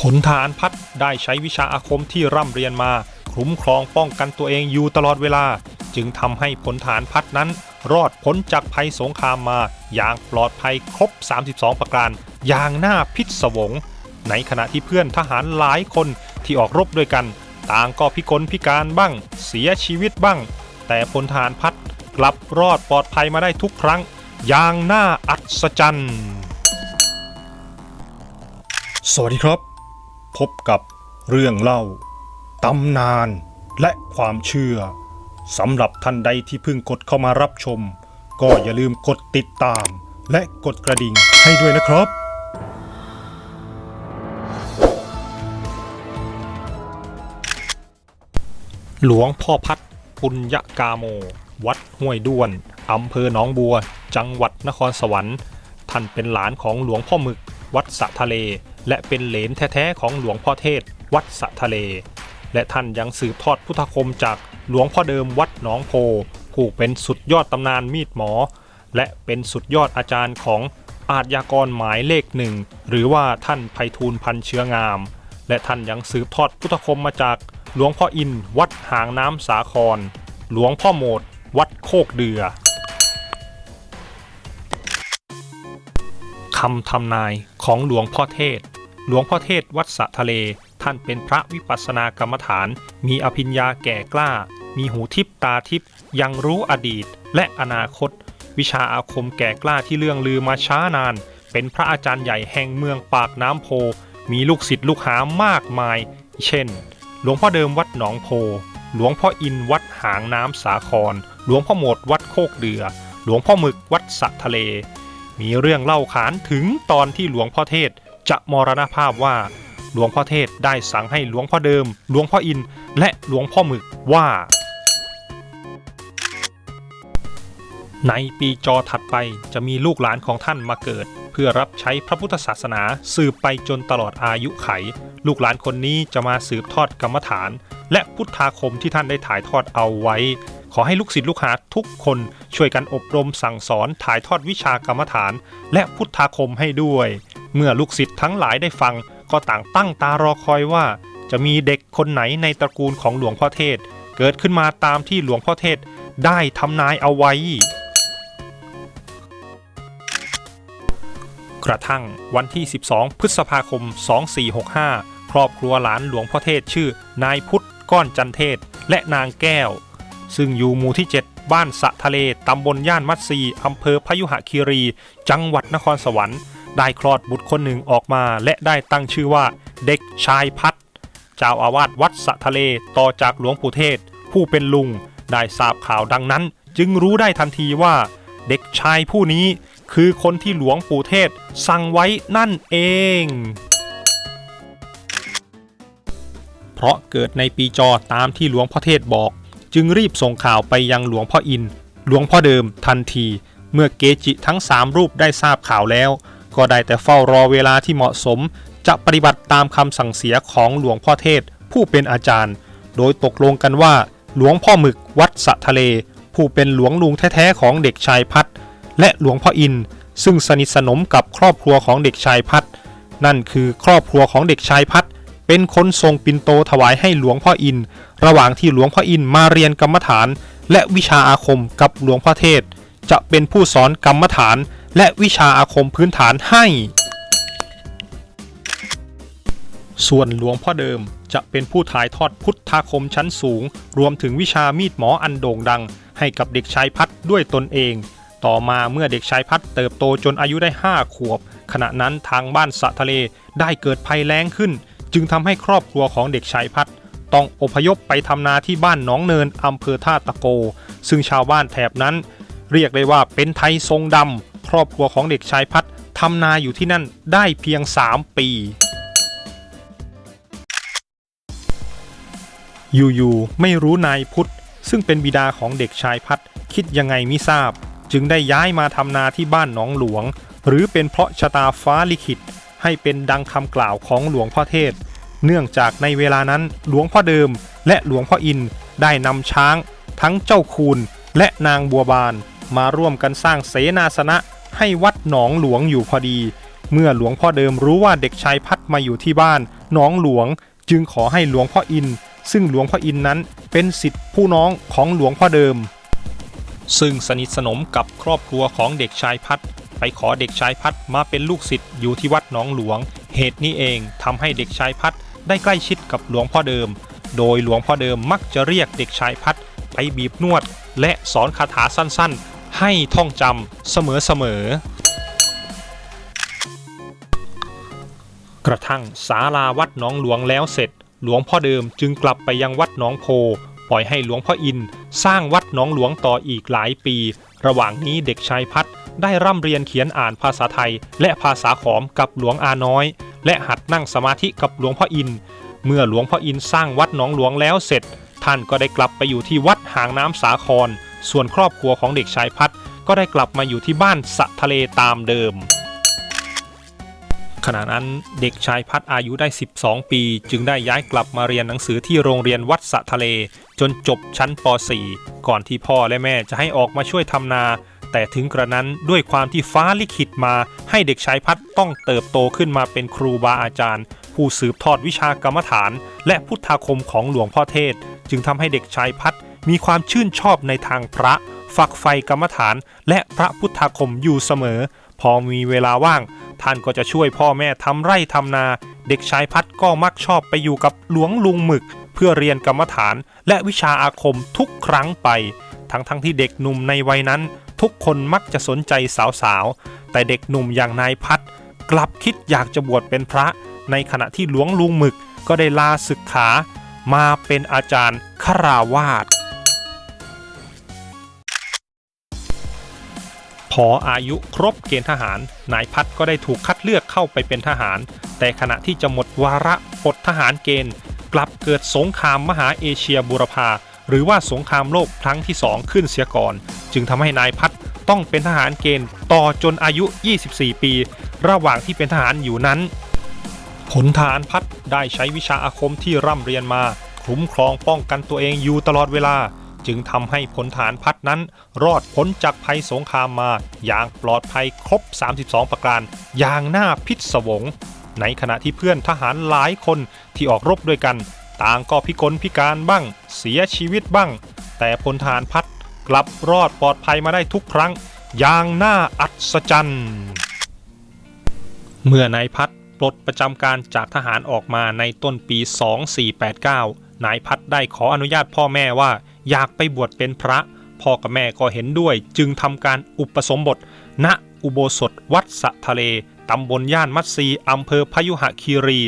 ผลทหารพัดได้ใช้วิชาอาคมที่ร่ำเรียนมา คุ้มครองป้องกันตัวเองอยู่ตลอดเวลา จึงทำให้ผลทหารพัดนั้น รอดพ้นจากภัยสงครามมา อย่างปลอดภัยครบ 32 ประการ อย่างน่าพิศวง ในขณะที่เพื่อนทหารหลายคนที่ออกรบด้วยกัน ต่างก็พิกลพิการบ้าง เสียชีวิตบ้าง แต่พลทหารพัดกลับรอดปลอดภัยมาได้ทุกครั้ง อย่างน่าอัศจรรย์สวัสดีครับ พบกับเรื่องเล่า ตำนานและความเชื่อสำหรับท่านใดที่เพิ่งกดเข้ามารับชม ก็อย่าลืมกดติดตาม และกดกระดิ่งให้ด้วยนะครับ หลวงพ่อพัดปุญญกาโม วัดห้วยด้วนอำเภอหนองบัว จังหวัดนครสวรรค์ ท่านเป็นหลานของหลวงพ่อหมึก วัดสะทะเล และเป็นเหลนแท้ๆของหลวงพ่อเทศ วัดสะทะเล และท่านยังสืบทอดพุทธคมจากหลวงพ่อเดิมวัดหนองโพผู้เป็นสุดยอดตำนานมีดหมอ และเป็นสุดยอดอาจารย์ของอาทยากรหมายเลขหนึ่งหรือว่าท่านไพฑูรย์พันเชื้องาม และท่านยังสืบทอดพุทธคมมาจากหลวงพ่ออินวัดหางน้ำสาคร หลวงพ่อโหมด วัดโคกเดือ คำทำนายของหลวงพ่อเทศ หลวงพ่อเทศวัดสะทะเล ท่านเป็นพระวิปัสสนากรรมฐาน มีอภิญญาแก่กล้า มีหูทิพตาทิพยังรู้อดีตและอนาคต วิชาอาคมแก่กล้าที่เรื่องลือมาช้านาน เป็นพระอาจารย์ใหญ่แห่งเมืองปากน้ำโพ มีลูกศิษย์ลูกหามากมาย เช่น หลวงพ่อเดิมวัดหนองโพ หลวงพ่ออินวัดหางน้ำสาคร หลวงพ่อหมดวัดโคกเดือ หลวงพ่อหมึกวัดสะทะเล มีเรื่องเล่าขานถึงตอนที่หลวงพ่อเทศจะมรณภาพว่าหลวงพ่อเทศได้สั่งให้หลวงพ่อเดิม หลวงพ่ออิน และหลวงพ่อหมึกว่า ในปีจอถัดไปจะมีลูกหลานของท่านมาเกิด เพื่อรับใช้พระพุทธศาสนาสืบไปจนตลอดอายุไข ลูกหลานคนนี้จะมาสืบทอดกรรมฐาน และพุทธาคมที่ท่านได้ถ่ายทอดเอาไว้ ขอให้ลูกศิษย์ลูกหาทุกคนช่วยกันอบรมสั่งสอนถ่ายทอดวิชากรรมฐาน และพุทธาคมให้ด้วย เมื่อลูกศิษย์ทั้งหลายได้ฟัง ก็ต่างตั้งตารอคอยว่า จะมีเด็กคนไหนในตระกูลของหลวงพ่อเทศ เกิดขึ้นมาตามที่หลวงพ่อเทศได้ทำนายเอาไว้ กระทั่งวันที่ 12 พฤษภาคม 2465 ครอบครัวหลานหลวงพ่อเทศชื่อนายพุทธก้อนจันเทศและนางแก้ว ซึ่งอยู่หมู่ที่ 7 บ้านสะทะเล ตำบลย่านมัตซีอำเภอพยุหคีรี จังหวัดนครสวรรค์ ได้คลอดบุตรคนหนึ่งออกมา และได้ตั้งชื่อว่า เด็กชายพัด เจ้าอาวาสวัดสะทะเลต่อจากหลวงปู่เทศ ผู้เป็นลุง ได้ทราบข่าวดังนั้น จึงรู้ได้ทันทีว่า เด็กชายผู้นี้คือคนที่หลวงปู่เทศ สั่งไว้นั่นเองเพราะเกิดในปีจอตามที่หลวงพ่อเทศบอก จึงรีบส่งข่าวไปยังหลวงพ่ออิน หลวงพ่อเดิมทันที เมื่อเกจิทั้งสามรูปได้ทราบข่าวแล้ว ก็ได้แต่เฝ้ารอเวลาที่เหมาะสม จะปฏิบัติตามคำสั่งเสียของหลวงพ่อเทศ ผู้เป็นอาจารย์ โดยตกลงกันว่า หลวงพ่อหมึกวัดสะทะเล ผู้เป็นหลวงลุงแท้ๆของเด็กชายพัดและหลวงพ่ออินซึ่งสนิทสนมกับครอบครัวของเด็กชายพัดนั่นคือครอบครัวของเด็กชายพัดเป็นคนทรงปินโตถวายให้หลวงพ่ออิน ระหว่างที่หลวงพ่ออินมาเรียนกรรมฐาน และวิชาอาคมกับหลวงพ่อเทศ จะเป็นผู้สอนกรรมฐาน และวิชาอาคมพื้นฐานให้ ส่วนหลวงพ่อเดิมจะเป็นผู้ถ่ายทอดพุทธาคมชั้นสูง รวมถึงวิชามีดหมออันโด่งดัง ให้กับเด็กชายพัดด้วยตนเอง ต่อมาเมื่อเด็กชายพัดเติบโตจนอายุได้ 5 ขวบ ขณะนั้นทางบ้านสะทะเลได้เกิดภัยแล้งขึ้น จึงทำให้ครอบครัวของเด็กชายพัด ต้องอพยพไปทำนาที่บ้านหนองเนินอำเภอท่าตะโก ซึ่งชาวบ้านแถบนั้น เรียกได้ว่าเป็นไทยทรงดำครอบครัวของเด็กชายพัดทำนาอยู่ที่นั่นได้เพียง 3 ปี อยู่ๆไม่รู้นายพุทธ ซึ่งเป็นบิดาของเด็กชายพัดคิดยังไงไมิทราบ จึงได้ย้ายมาทำนาที่บ้านหนองหลวง หรือเป็นเพราะชะตาฟ้าลิขิตให้เป็นดังคำกล่าวของหลวงพ่อเทศ เนื่องจากในเวลานั้นหลวงพ่อเดิมและหลวงพ่ออินได้นำช้าง ทั้งเจ้าคูณและนางบัวบาน มาร่วมกันสร้างเสนาสนะให้วัดหนองหลวงอยู่พอดี เมื่อหลวงพ่อเดิมรู้ว่าเด็กชายพัดมาอยู่ที่บ้านน้องหลวง จึงขอให้หลวงพ่ออิน ซึ่งหลวงพ่ออินนั้นเป็นสิทธิผู้น้องของหลวงพ่อเดิม ซึ่งสนิทสนมกับครอบครัวของเด็กชายพัดไปขอเด็กชายพัดมาเป็นลูกศิษย์อยู่ที่วัดหนองหลวง เหตุนี้เองทำให้เด็กชายพัด ได้ใกล้ชิดกับหลวงพ่อเดิม โดยหลวงพ่อเดิมมักจะเรียกเด็กชายพัดไปบีบนวด และสอนคาถาสั้นๆ ให้ท่องจำเสมอๆ กระทั่งศาลาวัดหนองหลวงแล้วเสร็จ หลวงพ่อเดิมจึงกลับไปยังวัดหนองโพ ปล่อยให้หลวงพ่ออิน สร้างวัดหนองหลวงต่ออีกหลายปี ระหว่างนี้เด็กชายพัดได้ร่ำเรียนเขียนอ่านภาษาไทย และภาษาขอมกับหลวงอาน้อยและหัดนั่งสมาธิกับหลวงพ่ออิน เมื่อหลวงพ่ออินสร้างวัดหนองหลวงแล้วเสร็จ ท่านก็ได้กลับไปอยู่ที่วัดหางน้ำสาคร ส่วนครอบครัวของเด็กชายพัดก็ได้กลับมาอยู่ที่บ้านสะทะเลตามเดิม ขณะนั้นเด็กชายพัดอายุได้ 12 ปี จึงได้ย้ายกลับมาเรียนหนังสือที่โรงเรียนวัดสะทะเล จนจบชั้นป .4 ก่อนที่พ่อและแม่จะให้ออกมาช่วยทำนา แต่ถึงกระนั้นด้วยความที่ฟ้าลิขิตมาให้เด็กชายพัดต้องเติบโตขึ้นมาเป็นครูบาอาจารย์ ผู้สืบทอดวิชากรรมฐาน และพุทธาคมของหลวงพ่อเทศ จึงทำให้เด็กชายพัดมีความชื่นชอบในทางพระ ฝักใฝ่กรรมฐาน และพระพุทธาคมอยู่เสมอ พอมีเวลาว่าง ท่านก็จะช่วยพ่อแม่ทำไร่ทำนา เด็กชายพัดก็มักชอบไปอยู่กับหลวงลุงหมึก เพื่อเรียนกรรมฐาน และวิชาอาคมทุกครั้งไป ทั้งทั้งที่เด็กหนุ่มในวัยนั้น ทุกคนมักจะสนใจสาวๆ แต่เด็กหนุ่มอย่างนายพัดกลับคิดอยากจะบวชเป็นพระ ในขณะที่หลวงลุงหมึกก็ได้ลาศึกขามาเป็นอาจารย์คราวาสพออายุครบเกณฑ์ทหาร นายพัดก็ได้ถูกคัดเลือกเข้าไปเป็นทหาร แต่ขณะที่จะหมดวาระปลดทหารเกณฑ์ กลับเกิดสงครามมหาเอเชียบูรพา หรือว่าสงครามโลกครั้งที่สองขึ้นเสียก่อน จึงทำให้นายพัดต้องเป็นทหารเกณฑ์ต่อจนอายุ 24 ปี ระหว่างที่เป็นทหารอยู่นั้น ผลทหารพัดได้ใช้วิชาอาคมที่ร่ำเรียนมาคุ้มครองป้องกันตัวเองอยู่ตลอดเวลา จึงทำให้พลทหารพัดนั้น รอดพ้นจากภัยสงครามมา อย่างปลอดภัยครบ 32 ประการ อย่างน่าพิศวง ในขณะที่เพื่อนทหารหลายคนที่ออกรบด้วยกัน ต่างก็พิกลพิการบ้าง เสียชีวิตบ้าง แต่พลทหารพัดกลับรอดปลอดภัยมาได้ทุกครั้ง อย่างน่าอัศจรรย์เมื่อนายพัดปลดประจำการจากทหารออกมาในต้นปี 2489 นายพัดได้ขออนุญาตพ่อแม่ว่า อยากไปบวชเป็นพระ พ่อกับแม่ก็เห็นด้วยจึงทำการอุปสมบท ณ อุโบสถวัดสะทะเล ตำบลย่านมัตซีอำเภอพยุหคีรี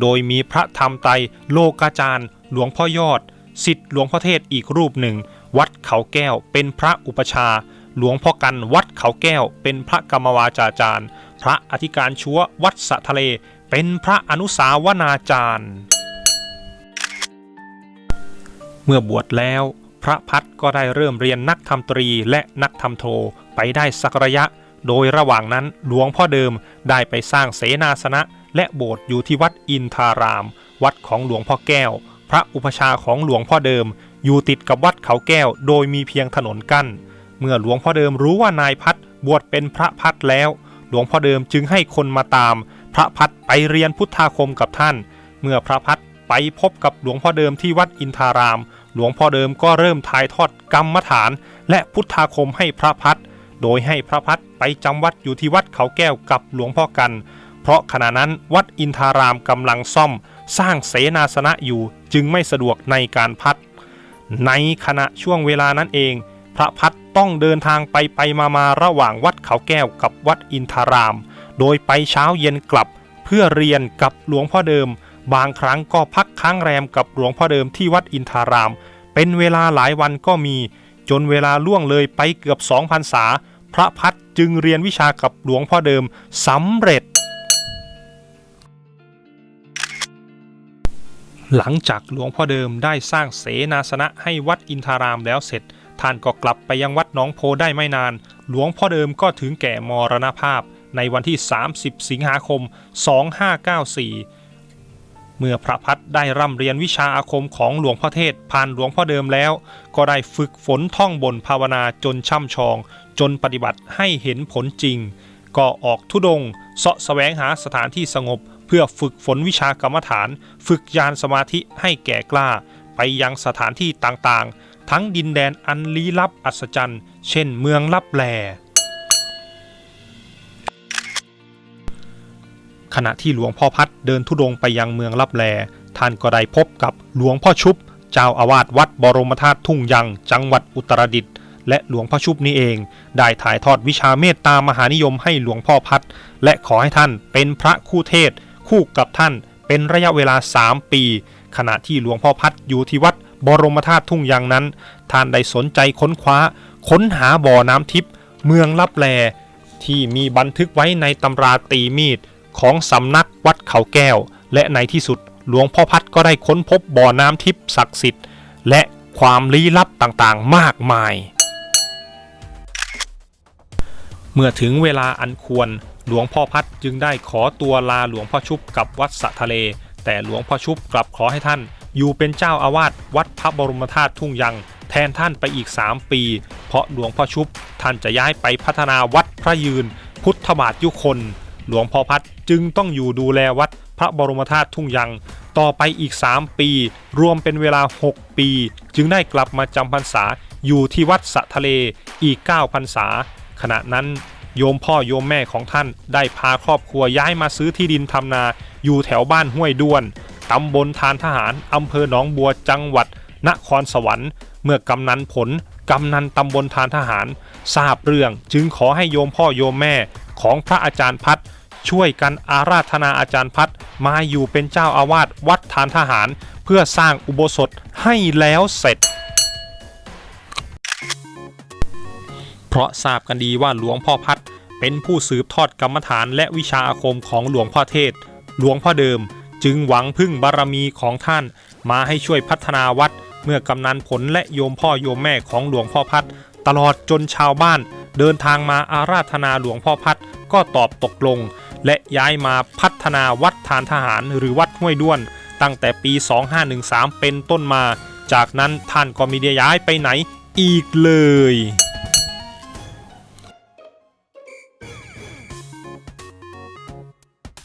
โดยมีพระธรรมไตโลกาจารย์ หลวงพ่อยอดสิทธิหลวงพ่อเทศอีกรูปหนึ่ง วัดเขาแก้วเป็นพระอุปชา หลวงพ่อกันวัดเขาแก้ว เป็นพระกรรมวาจาจารย์ พระอธิการชัววัดสะทะเล เป็นพระอนุสาวนาจารย์ เมื่อบวชแล้ว พระพัดก็ได้เริ่มเรียนนักธรรมตรีและนักธรรมโทไปได้สักระยะ โดยระหว่างนั้นหลวงพ่อเดิมได้ไปสร้างเสนาสนะ และโบสถ์อยู่ที่วัดอินทาราม วัดของหลวงพ่อแก้ว พระอุปชาของหลวงพ่อเดิม อยู่ติดกับวัดเขาแก้ว โดยมีเพียงถนนกั้น เมื่อหลวงพ่อเดิมรู้ว่านายพัดบวชเป็นพระพัดแล้ว หลวงพ่อเดิมจึงให้คนมาตาม พระพัดไปเรียนพุทธาคมกับท่าน เมื่อพระพัดไปพบกับหลวงพ่อเดิมที่วัดอินทาราม หลวงพ่อเดิมก็เริ่มถ่ายทอดกรรมฐาน และพุทธาคมให้พระพัด โดยให้พระพัดไปจำวัดอยู่ที่วัดเขาแก้วกับหลวงพ่อกัน เพราะขณะนั้นวัดอินทารามกำลังซ่อม สร้างเสนาสนะอยู่จึงไม่สะดวกในการพัด ในขณะช่วงเวลานั้นเอง พระพัดต้องเดินทางไปไปมามาระหว่างวัดเขาแก้วกับวัดอินทาราม โดยไปเช้าเย็นกลับ เพื่อเรียนกับหลวงพ่อเดิม บางครั้งก็พักค้างแรมกับหลวงพ่อเดิมที่วัดอินทาราม เป็นเวลาหลายวันก็มี จนเวลาล่วงเลยไปเกือบสองพรรษา พระพัดจึงเรียนวิชากับหลวงพ่อเดิมสำเร็จ หลังจากหลวงพ่อเดิมได้สร้างเสนาสนะให้วัดอินทารามแล้วเสร็จ ท่านก็กลับไปยังวัดหนองโพได้ไม่นาน หลวงพ่อเดิมก็ถึงแก่มรณภาพในวันที่ 30 สิงหาคม 2594 เมื่อพระพัดได้ร่ำเรียนวิชาอาคมของหลวงพ่อเทศผ่านหลวงพ่อเดิมแล้ว ก็ได้ฝึกฝนท่องบนภาวนาจนช่ำชอง จนปฏิบัติให้เห็นผลจริง ก็ออกทุดงเสาะแสวงหาสถานที่สงบ เพื่อฝึกฝนวิชากรรมฐาน ฝึกญาณสมาธิให้แก่กล้า ไปยังสถานที่ต่างๆ ทั้งดินแดนอันลี้ลับอัศจรรย์ เช่นเมืองลับแล ขณะที่หลวงพ่อพัดเดินทุดงไปยังเมืองลับแล ท่านก็ได้พบกับหลวงพ่อชุบ เจ้าอาวาสวัดบรมธาตุทุ่งยัง จังหวัดอุตรดิตถ์และหลวงพ่อชุบนี้เอง ได้ถ่ายทอดวิชาเมตตามหานิยมให้หลวงพ่อพัด และขอให้ท่านเป็นพระคู่เทศ คู่กับท่านเป็นระยะเวลา 3 ปี ขณะที่หลวงพ่อพัดอยู่ที่วัดบรมธาตุทุ่งยังนั้น ท่านได้สนใจค้นคว้า ค้นหาบ่อน้ำทิพย์เมืองลับแล ที่มีบันทึกไว้ในตำราตีมีด ของสำนักวัดเขาแก้ว และในที่สุดหลวงพ่อพัดก็ได้ค้นพบบ่อน้ำทิพย์ศักดิ์สิทธิ์ และความลี้ลับต่างๆ มากมาย เมื่อถึงเวลาอันควรหลวงพ่อพัดจึงได้ขอตัวลาหลวงพ่อชุบกับวัดสะทะเล แต่หลวงพ่อชุบกลับขอให้ท่าน อยู่เป็นเจ้าอาวาสวัดพระบรมธาตุทุ่งยัง แทนท่านไปอีก 3 ปี เพราะหลวงพ่อชุบท่านจะย้ายไปพัฒนาวัดพระยืน พุทธบาทยุคน หลวงพ่อพัดจึงต้องอยู่ดูแลวัดพระบรมธาตุทุ่งยังต่อไปอีก 3 ปี รวมเป็นเวลา 6 ปี จึงได้กลับมาจำพรรษาอยู่ที่วัดสะทะเลอีก 9 พรรษา ขณะนั้นโยมพ่อโยมแม่ของท่านได้พาครอบครัวย้ายมาซื้อที่ดินทำนาอยู่แถวบ้านห้วยด้วนตำบลทานทหารอำเภอหนองบัวจังหวัด นครสวรรค์ เมื่อกำนันผลกำนันตำบลทานทหาร ทราบเรื่องจึงขอให้โยมพ่อโยมแม่ของพระอาจารย์พัด ช่วยกันอาราธนาอาจารย์พัดมาอยู่เป็นเจ้าอาวาสวัดทานทหาร เพื่อสร้างอุโบสถให้แล้วเสร็จ เพราะทราบกันดีว่าหลวงพ่อพัดเป็นผู้สืบทอดกรรมฐานและวิชาอาคมของหลวงพ่อเทศ หลวงพ่อเดิมจึงหวังพึ่งบารมีของท่าน มาให้ช่วยพัฒนาวัด เมื่อกำนันผลและโยมพ่อโยมแม่ของหลวงพ่อพัดตลอดจนชาวบ้าน เดินทางมาอาราธนาหลวงพ่อพัดก็ตอบตกลง และย้ายมาพัฒนาวัดฐานทหารหรือวัดห้วยด้วน ตั้งแต่ปี 2513 เป็นต้นมา จากนั้นท่านก็ไมีได้ย้ายไปไหนอีกเลย